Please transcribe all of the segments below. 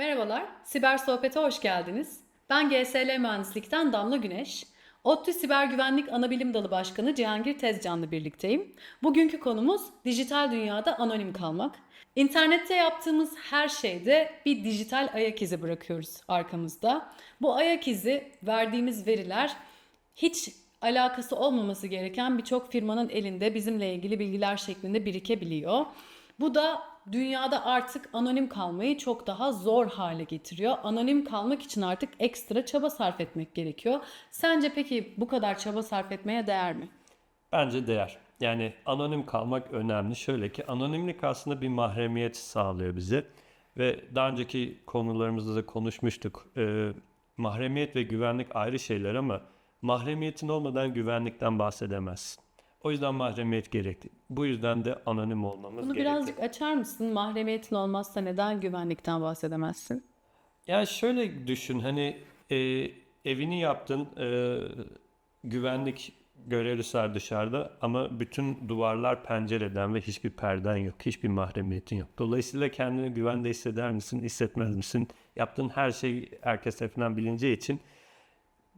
Merhabalar, Siber Sohbet'e hoş geldiniz. Ben GSL Mühendislik'ten Damla Güneş. ODTÜ Siber Güvenlik Anabilim Dalı Başkanı Cihangir Tezcan'la birlikteyim. Bugünkü konumuz dijital dünyada anonim kalmak. İnternette yaptığımız her şeyde bir dijital ayak izi bırakıyoruz arkamızda. Bu ayak izi verdiğimiz veriler hiç alakası olmaması gereken birçok firmanın elinde bizimle ilgili bilgiler şeklinde birikebiliyor. Bu da dünyada artık anonim kalmayı çok daha zor hale getiriyor. Anonim kalmak için artık ekstra çaba sarf etmek gerekiyor. Sence peki bu kadar çaba sarf etmeye değer mi? Bence değer. Yani anonim kalmak önemli. Şöyle ki anonimlik aslında bir mahremiyet sağlıyor bize. Ve daha önceki konularımızda da konuşmuştuk. Ee, mahremiyet ve güvenlik ayrı şeyler ama mahremiyetin olmadan güvenlikten bahsedemezsin. O yüzden mahremiyet gerekli. Bu yüzden de anonim olmamız Bunu gerekli. birazcık açar mısın? Mahremiyetin olmazsa neden güvenlikten bahsedemezsin? Ya şöyle düşün hani e, evini yaptın e, güvenlik görevlisi var dışarıda ama bütün duvarlar pencereden ve hiçbir perden yok. Hiçbir mahremiyetin yok. Dolayısıyla kendini güvende hisseder misin, hissetmez misin? Yaptığın her şey herkes tarafından bilineceği için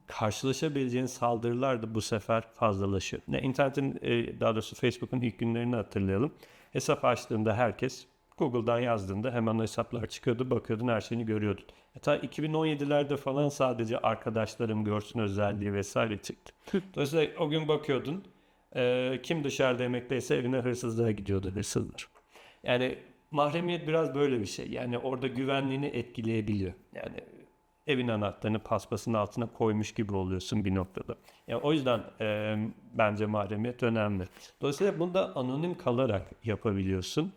karşılaşabileceğin saldırılar da bu sefer fazlalaşıyor. Ne internetin e, daha doğrusu Facebook'un ilk günlerini hatırlayalım. Hesap açtığında herkes Google'dan yazdığında hemen hesaplar çıkıyordu. Bakıyordun her şeyini görüyordun. Hatta 2017'lerde falan sadece arkadaşlarım görsün özelliği vesaire çıktı. Dolayısıyla o gün bakıyordun e, kim dışarıda emekteyse evine hırsızlığa gidiyordu hırsızlar. Yani mahremiyet biraz böyle bir şey. Yani orada güvenliğini etkileyebiliyor. Yani evin anahtarını paspasın altına koymuş gibi oluyorsun bir noktada. Yani o yüzden e, bence mahremiyet önemli. Dolayısıyla bunu da anonim kalarak yapabiliyorsun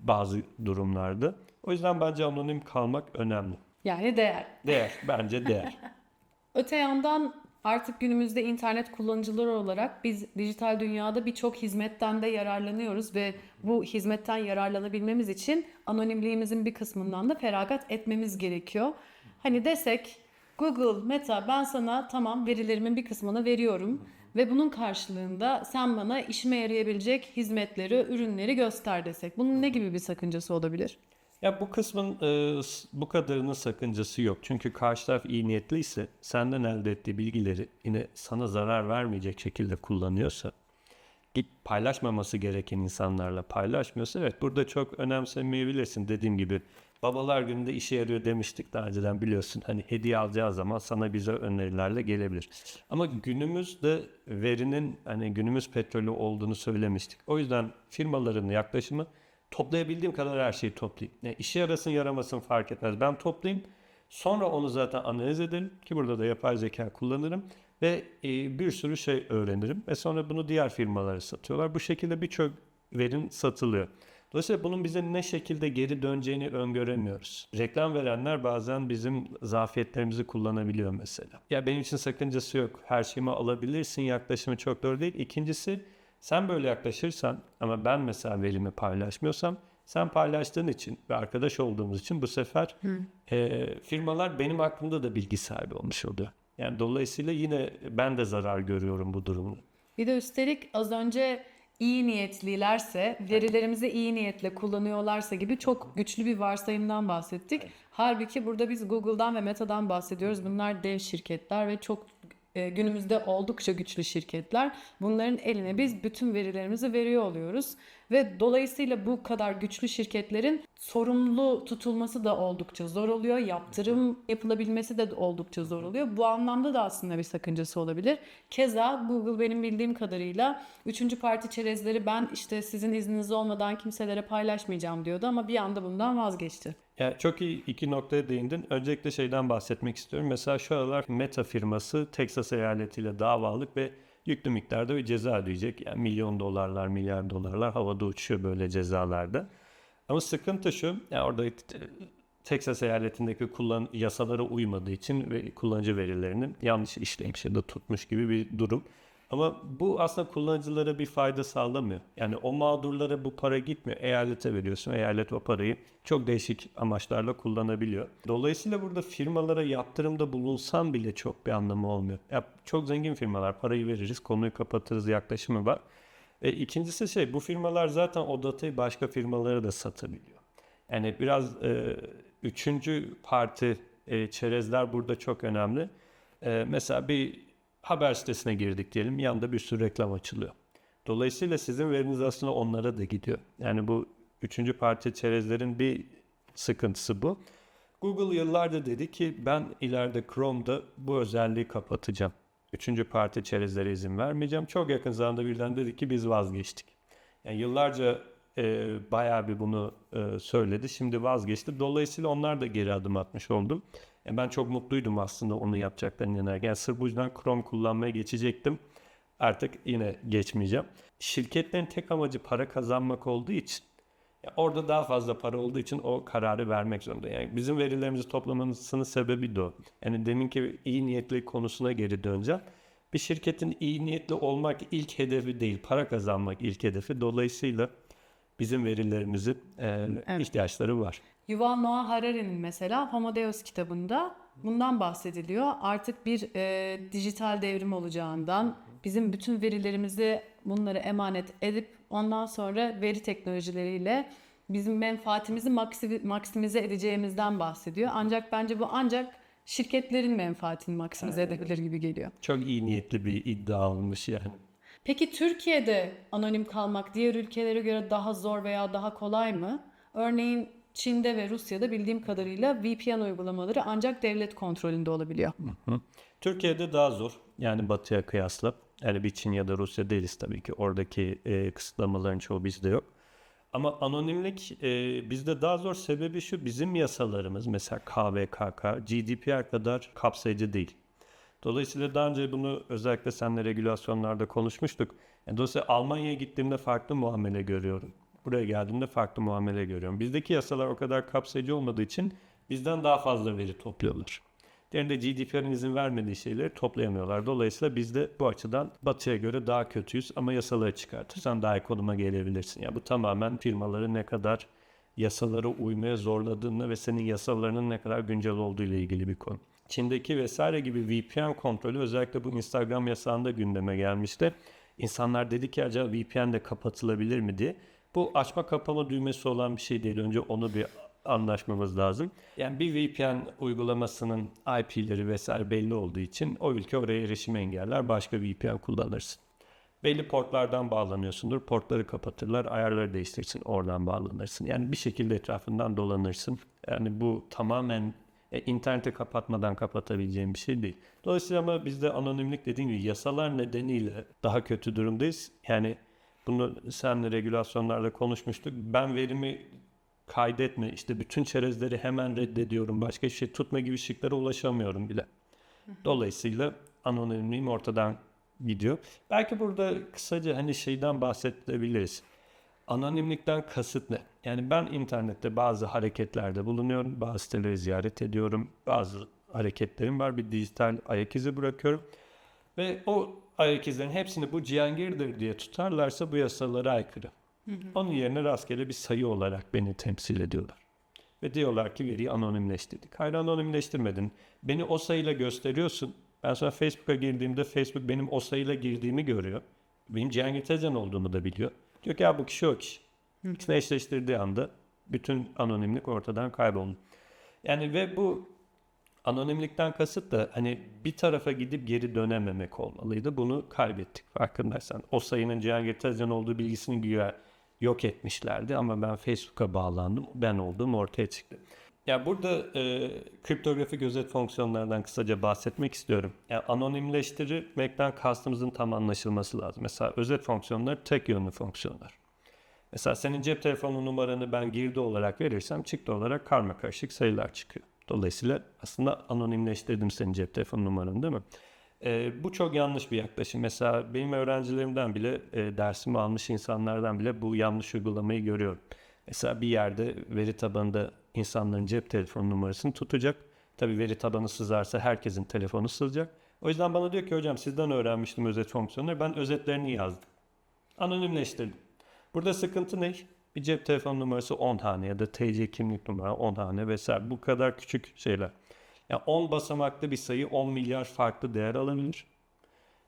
bazı durumlarda. O yüzden bence anonim kalmak önemli. Yani değer. Değer, bence değer. Öte yandan artık günümüzde internet kullanıcıları olarak biz dijital dünyada birçok hizmetten de yararlanıyoruz ve bu hizmetten yararlanabilmemiz için anonimliğimizin bir kısmından da feragat etmemiz gerekiyor. Hani desek Google, Meta ben sana tamam verilerimin bir kısmını veriyorum ve bunun karşılığında sen bana işime yarayabilecek hizmetleri, ürünleri göster desek. Bunun ne gibi bir sakıncası olabilir? Ya bu kısmın e, bu kadarının sakıncası yok. Çünkü karşı taraf iyi niyetliyse senden elde ettiği bilgileri yine sana zarar vermeyecek şekilde kullanıyorsa git paylaşmaması gereken insanlarla paylaşmıyorsa evet burada çok önemsemeyebilirsin dediğim gibi. Babalar gününde işe yarıyor demiştik daha önceden biliyorsun. Hani hediye alacağı zaman sana bize önerilerle gelebilir. Ama günümüzde verinin hani günümüz petrolü olduğunu söylemiştik. O yüzden firmaların yaklaşımı toplayabildiğim kadar her şeyi toplayayım. Yani işe yarasın yaramasın fark etmez. Ben toplayayım. Sonra onu zaten analiz ederim ki burada da yapay zeka kullanırım ve e, bir sürü şey öğrenirim ve sonra bunu diğer firmalara satıyorlar. Bu şekilde birçok verin satılıyor. Dolayısıyla bunun bize ne şekilde geri döneceğini öngöremiyoruz. Reklam verenler bazen bizim zafiyetlerimizi kullanabiliyor mesela. Ya benim için sakıncası yok. Her şeyimi alabilirsin yaklaşımı çok doğru değil. İkincisi sen böyle yaklaşırsan ama ben mesela verimi paylaşmıyorsam sen paylaştığın için ve arkadaş olduğumuz için bu sefer e, firmalar benim hakkımda da bilgi sahibi olmuş oluyor. Yani dolayısıyla yine ben de zarar görüyorum bu durumda. Bir de üstelik az önce iyi niyetlilerse, verilerimizi iyi niyetle kullanıyorlarsa gibi çok güçlü bir varsayımdan bahsettik. Halbuki burada biz Google'dan ve Meta'dan bahsediyoruz. Bunlar dev şirketler ve çok günümüzde oldukça güçlü şirketler. Bunların eline biz bütün verilerimizi veriyor oluyoruz ve dolayısıyla bu kadar güçlü şirketlerin sorumlu tutulması da oldukça zor oluyor. Yaptırım yapılabilmesi de oldukça zor oluyor. Bu anlamda da aslında bir sakıncası olabilir. Keza Google benim bildiğim kadarıyla üçüncü parti çerezleri ben işte sizin izniniz olmadan kimselere paylaşmayacağım diyordu ama bir anda bundan vazgeçti. Ya çok iyi iki noktaya değindin. Öncelikle şeyden bahsetmek istiyorum. Mesela şu aralar Meta firması Texas eyaletiyle davalık ve yüklü miktarda bir ceza ödeyecek. Yani milyon dolarlar, milyar dolarlar havada uçuyor böyle cezalarda. Ama sıkıntı şu, ya orada Texas eyaletindeki kullan yasalara uymadığı için ve kullanıcı verilerini yanlış işlemiş ya da tutmuş gibi bir durum. Ama bu aslında kullanıcılara bir fayda sağlamıyor. Yani o mağdurlara bu para gitmiyor. Eyalete veriyorsun. Eyalet o parayı çok değişik amaçlarla kullanabiliyor. Dolayısıyla burada firmalara yaptırımda bulunsan bile çok bir anlamı olmuyor. Ya çok zengin firmalar parayı veririz, konuyu kapatırız yaklaşımı var. E, ikincisi şey bu firmalar zaten o datayı başka firmalara da satabiliyor. Yani biraz e, üçüncü parti e, çerezler burada çok önemli. E, mesela bir haber sitesine girdik diyelim. Yanında bir sürü reklam açılıyor. Dolayısıyla sizin veriniz aslında onlara da gidiyor. Yani bu üçüncü parti çerezlerin bir sıkıntısı bu. Google yıllardır dedi ki ben ileride Chrome'da bu özelliği kapatacağım. Üçüncü parti çerezlere izin vermeyeceğim. Çok yakın zamanda birden dedi ki biz vazgeçtik. Yani yıllarca e, bayağı bir bunu e, söyledi. Şimdi vazgeçti. Dolayısıyla onlar da geri adım atmış oldum. E, ben çok mutluydum aslında onu yapacaklarını inanırken. Yani sırf bu yüzden Chrome kullanmaya geçecektim. Artık yine geçmeyeceğim. Şirketlerin tek amacı para kazanmak olduğu için orada daha fazla para olduğu için o kararı vermek zorunda. Yani bizim verilerimizi toplamasının sebebi de o. Yani deminki iyi niyetli konusuna geri döneceğim. Bir şirketin iyi niyetli olmak ilk hedefi değil, para kazanmak ilk hedefi. Dolayısıyla bizim verilerimizin e, ihtiyaçları var. Yuval Noah Harari'nin mesela Homo Deus kitabında bundan bahsediliyor. Artık bir e, dijital devrim olacağından, bizim bütün verilerimizi bunları emanet edip ondan sonra veri teknolojileriyle bizim menfaatimizi maksi- maksimize edeceğimizden bahsediyor. Ancak bence bu ancak şirketlerin menfaatini maksimize edebilir gibi geliyor. Çok iyi niyetli bir iddia olmuş yani. Peki Türkiye'de anonim kalmak diğer ülkelere göre daha zor veya daha kolay mı? Örneğin Çin'de ve Rusya'da bildiğim kadarıyla VPN uygulamaları ancak devlet kontrolünde olabiliyor. Türkiye'de daha zor. Yani batıya kıyasla. Yani bir Çin ya da Rusya değiliz tabii ki. Oradaki e, kısıtlamaların çoğu bizde yok. Ama anonimlik e, bizde daha zor sebebi şu. Bizim yasalarımız mesela KVKK, GDPR kadar kapsayıcı değil. Dolayısıyla daha önce bunu özellikle seninle regülasyonlarda konuşmuştuk. Yani dolayısıyla Almanya'ya gittiğimde farklı muamele görüyorum. Buraya geldiğimde farklı muamele görüyorum. Bizdeki yasalar o kadar kapsayıcı olmadığı için bizden daha fazla veri topluyorlar. Diğerinde GDPR'in izin vermediği şeyleri toplayamıyorlar. Dolayısıyla biz de bu açıdan batıya göre daha kötüyüz ama yasaları çıkartırsan daha iyi konuma gelebilirsin. Ya bu tamamen firmaları ne kadar yasalara uymaya zorladığını ve senin yasalarının ne kadar güncel olduğu ile ilgili bir konu. Çin'deki vesaire gibi VPN kontrolü özellikle bu Instagram yasağında gündeme gelmişti. İnsanlar dedi ki acaba VPN de kapatılabilir mi diye. Bu açma kapama düğmesi olan bir şey değil. Önce onu bir anlaşmamız lazım. Yani bir VPN uygulamasının IP'leri vesaire belli olduğu için o ülke oraya erişim engeller. Başka VPN kullanırsın. Belli portlardan bağlanıyorsundur. Portları kapatırlar. Ayarları değiştirirsin. Oradan bağlanırsın. Yani bir şekilde etrafından dolanırsın. Yani bu tamamen e, interneti kapatmadan kapatabileceğim bir şey değil. Dolayısıyla ama bizde anonimlik dediğim gibi yasalar nedeniyle daha kötü durumdayız. Yani bunu seninle regülasyonlarda konuşmuştuk. Ben verimi kaydetme, işte bütün çerezleri hemen reddediyorum, başka şey tutma gibi şıklara ulaşamıyorum bile. Dolayısıyla anonimliğim ortadan gidiyor. Belki burada kısaca hani şeyden bahsedebiliriz. Anonimlikten kasıt ne? Yani ben internette bazı hareketlerde bulunuyorum, bazı siteleri ziyaret ediyorum, bazı hareketlerim var, bir dijital ayak izi bırakıyorum. Ve o ayak izlerin hepsini bu cihangirdir diye tutarlarsa bu yasalara aykırı. Onun yerine rastgele bir sayı olarak beni temsil ediyorlar. Ve diyorlar ki veriyi anonimleştirdik. Hayır anonimleştirmedin. Beni o sayıyla gösteriyorsun. Ben sonra Facebook'a girdiğimde Facebook benim o sayıyla girdiğimi görüyor. Benim Cihangir Tezen olduğumu da biliyor. Diyor ki ya bu kişi o kişi. İkisini eşleştirdiği anda bütün anonimlik ortadan kayboldu. Yani ve bu anonimlikten kasıt da hani bir tarafa gidip geri dönememek olmalıydı. Bunu kaybettik farkındaysan. O sayının Cihangir Tezen olduğu bilgisini güya yok etmişlerdi ama ben Facebook'a bağlandım. Ben olduğum ortaya çıktı. Ya burada e, kriptografi gözet fonksiyonlarından kısaca bahsetmek istiyorum. Yani anonimleştirmekten kastımızın tam anlaşılması lazım. Mesela özet fonksiyonlar tek yönlü fonksiyonlar. Mesela senin cep telefonu numaranı ben girdi olarak verirsem çıktı olarak karma karışık sayılar çıkıyor. Dolayısıyla aslında anonimleştirdim senin cep telefonu numaranı değil mi? Ee, bu çok yanlış bir yaklaşım. Mesela benim öğrencilerimden bile, e, dersimi almış insanlardan bile bu yanlış uygulamayı görüyorum. Mesela bir yerde veri tabanında insanların cep telefonu numarasını tutacak. Tabii veri tabanı sızarsa herkesin telefonu sızacak. O yüzden bana diyor ki hocam sizden öğrenmiştim özet fonksiyonları. Ben özetlerini yazdım. Anonimleştirdim. Burada sıkıntı ne? Bir cep telefon numarası 10 hane ya da TC kimlik numara 10 hane vesaire. Bu kadar küçük şeyler. Yani 10 basamaklı bir sayı 10 milyar farklı değer alabilir.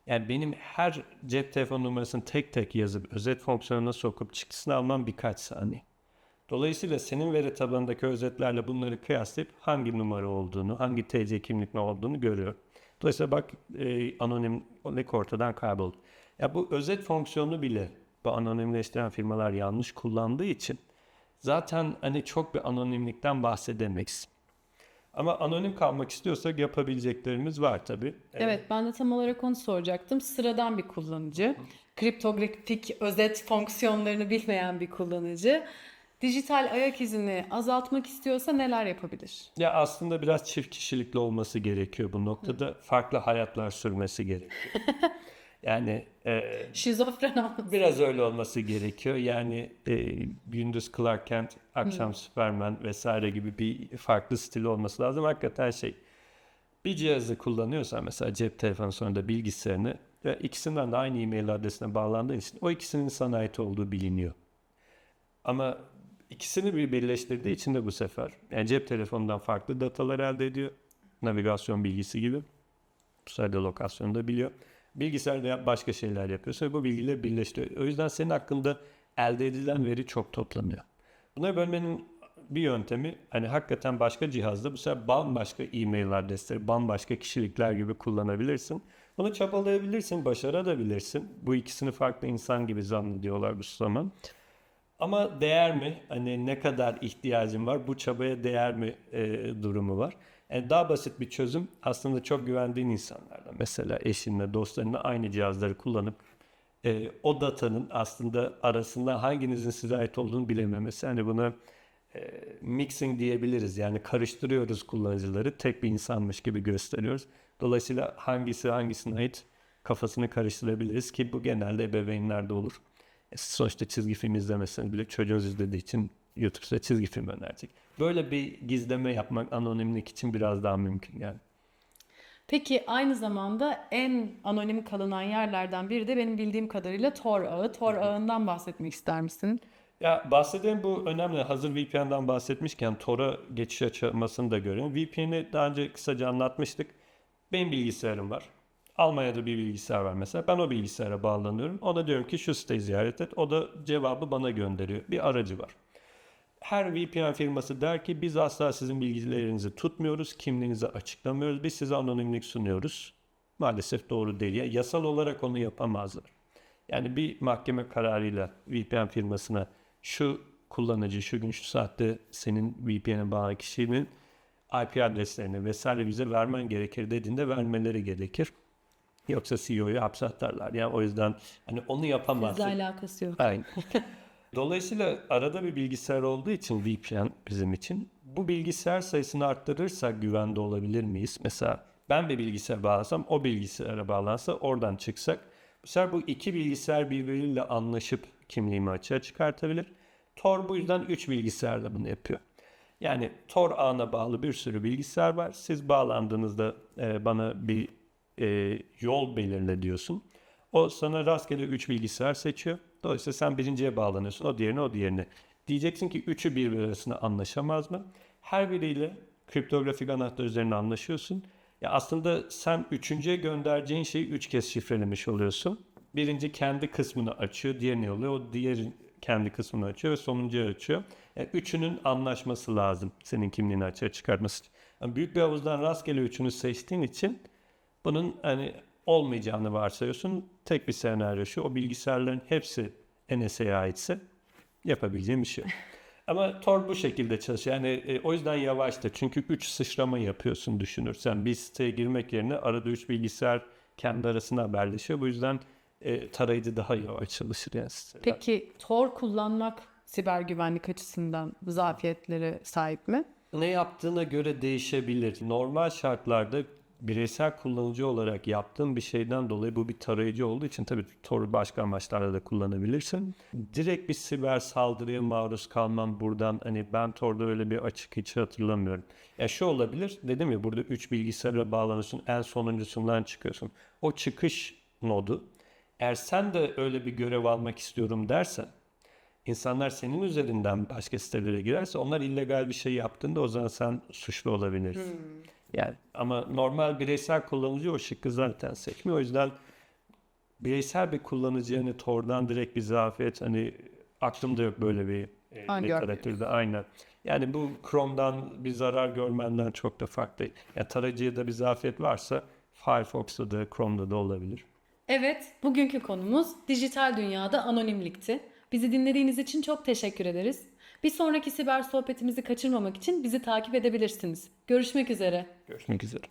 Yani benim her cep telefon numarasını tek tek yazıp özet fonksiyonuna sokup çıktısını almam birkaç saniye. Dolayısıyla senin veri tabanındaki özetlerle bunları kıyaslayıp hangi numara olduğunu, hangi TC kimlik ne olduğunu görüyor. Dolayısıyla bak e, anonimlik ortadan kayboldu. Ya bu özet fonksiyonu bile bu anonimleştiren firmalar yanlış kullandığı için zaten hani çok bir anonimlikten bahsedemeyiz. Ama anonim kalmak istiyorsak yapabileceklerimiz var tabii. Evet ben de tam olarak onu soracaktım. Sıradan bir kullanıcı, kriptografik özet fonksiyonlarını bilmeyen bir kullanıcı dijital ayak izini azaltmak istiyorsa neler yapabilir? Ya aslında biraz çift kişilikli olması gerekiyor bu noktada. Farklı hayatlar sürmesi gerekiyor. yani e, Şizofren olması. biraz öyle olması gerekiyor. Yani e, gündüz Clark Kent, akşam Superman vesaire gibi bir farklı stil olması lazım. Hakikaten şey bir cihazı kullanıyorsan mesela cep telefonu sonra da bilgisayarını ve ikisinden de aynı e-mail adresine bağlandığın için o ikisinin sana ait olduğu biliniyor. Ama ikisini bir birleştirdiği için de bu sefer yani cep telefonundan farklı datalar elde ediyor. Navigasyon bilgisi gibi. Bu sefer de lokasyonu da biliyor. Bilgisayarda başka şeyler yapıyorsa bu bilgileri birleştiriyor. O yüzden senin hakkında elde edilen veri çok toplanıyor. Bunları bölmenin bir yöntemi hani hakikaten başka cihazda bu sefer bambaşka e-mail adresleri, bambaşka kişilikler gibi kullanabilirsin. Bunu çabalayabilirsin, başarabilirsin. Bu ikisini farklı insan gibi zannediyorlar bu zaman. Ama değer mi? Hani ne kadar ihtiyacın var? Bu çabaya değer mi e, durumu var. Yani daha basit bir çözüm aslında çok güvendiğin insanlarla mesela eşinle, dostlarınla aynı cihazları kullanıp e, o datanın aslında arasında hanginizin size ait olduğunu bilememesi. Hani buna e, mixing diyebiliriz. Yani karıştırıyoruz kullanıcıları tek bir insanmış gibi gösteriyoruz. Dolayısıyla hangisi hangisine ait kafasını karıştırabiliriz ki bu genelde ebeveynlerde olur. Sonuçta çizgi film izlemesini bile çocuğunuz izlediği için YouTube size çizgi film önerecek. Böyle bir gizleme yapmak anonimlik için biraz daha mümkün yani. Peki aynı zamanda en anonim kalınan yerlerden biri de benim bildiğim kadarıyla Tor ağı. Tor ağından bahsetmek ister misin? Ya bahsedeyim bu önemli. Hazır VPN'den bahsetmişken Tor'a geçiş açılmasını da görün. VPN'i daha önce kısaca anlatmıştık. Benim bilgisayarım var. Almanya'da bir bilgisayar var mesela. Ben o bilgisayara bağlanıyorum. Ona diyorum ki şu siteyi ziyaret et. O da cevabı bana gönderiyor. Bir aracı var. Her VPN firması der ki biz asla sizin bilgilerinizi tutmuyoruz. Kimliğinizi açıklamıyoruz. Biz size anonimlik sunuyoruz. Maalesef doğru değil. Ya, yasal olarak onu yapamazlar. Yani bir mahkeme kararıyla VPN firmasına şu kullanıcı şu gün şu saatte senin VPN'e bağlı kişinin IP adreslerini vesaire bize vermen gerekir dediğinde vermeleri gerekir. Yoksa CEO'yu hapse atarlar. Yani o yüzden hani onu yapamazsın. alakası yok. Aynen. Dolayısıyla arada bir bilgisayar olduğu için VPN bizim için bu bilgisayar sayısını arttırırsak güvende olabilir miyiz? Mesela ben bir bilgisayar bağlasam o bilgisayara bağlansa oradan çıksak bu sefer bu iki bilgisayar birbiriyle anlaşıp kimliğimi açığa çıkartabilir. Tor bu yüzden 3 bilgisayarla bunu yapıyor. Yani Tor ağına bağlı bir sürü bilgisayar var. Siz bağlandığınızda e, bana bir e, yol belirle diyorsun. O sana rastgele 3 bilgisayar seçiyor. Dolayısıyla sen birinciye bağlanıyorsun. O diğerine o diğerine. Diyeceksin ki üçü birbiri arasında anlaşamaz mı? Her biriyle kriptografik anahtar üzerine anlaşıyorsun. Ya aslında sen üçüncüye göndereceğin şeyi üç kez şifrelemiş oluyorsun. Birinci kendi kısmını açıyor, diğerini yolluyor. O diğer kendi kısmını açıyor ve sonuncuyu açıyor. Yani üçünün anlaşması lazım senin kimliğini açığa çıkartması için. Yani büyük bir havuzdan rastgele üçünü seçtiğin için bunun hani olmayacağını varsayıyorsun. Tek bir senaryo şu. O bilgisayarların hepsi NSA'ya aitse yapabileceğim bir şey. Ama Tor bu şekilde çalışıyor. Yani e, o yüzden yavaştır. Çünkü 3 sıçrama yapıyorsun düşünürsen. Bir siteye girmek yerine arada 3 bilgisayar kendi arasında haberleşiyor. Bu yüzden e, tarayıcı daha yavaş çalışır yani siteler. Peki Tor kullanmak siber güvenlik açısından zafiyetlere sahip mi? Ne yaptığına göre değişebilir. Normal şartlarda bireysel kullanıcı olarak yaptığın bir şeyden dolayı bu bir tarayıcı olduğu için tabii Tor'u başka amaçlarda da kullanabilirsin. Direkt bir siber saldırıya maruz kalman buradan hani ben Tor'da öyle bir açık hiç hatırlamıyorum. Ya şu olabilir dedim ya burada 3 bilgisayara bağlanıyorsun en sonuncusundan çıkıyorsun. O çıkış nodu eğer sen de öyle bir görev almak istiyorum dersen İnsanlar senin üzerinden başka sitelere girerse onlar illegal bir şey yaptığında o zaman sen suçlu olabilirsin. Yani ama normal bireysel kullanıcı o şıkkı zaten seçmiyor. O yüzden bireysel bir kullanıcı yani Tor'dan direkt bir zafiyet hani aklımda yok böyle bir e, Hangi literatürde aynen. Yani bu Chrome'dan bir zarar görmenden çok da farklı. Ya tarayıcıya da bir zafiyet varsa Firefox'ta da Chrome'da da olabilir. Evet, bugünkü konumuz dijital dünyada anonimlikti. Bizi dinlediğiniz için çok teşekkür ederiz. Bir sonraki siber sohbetimizi kaçırmamak için bizi takip edebilirsiniz. Görüşmek üzere. Görüşmek üzere.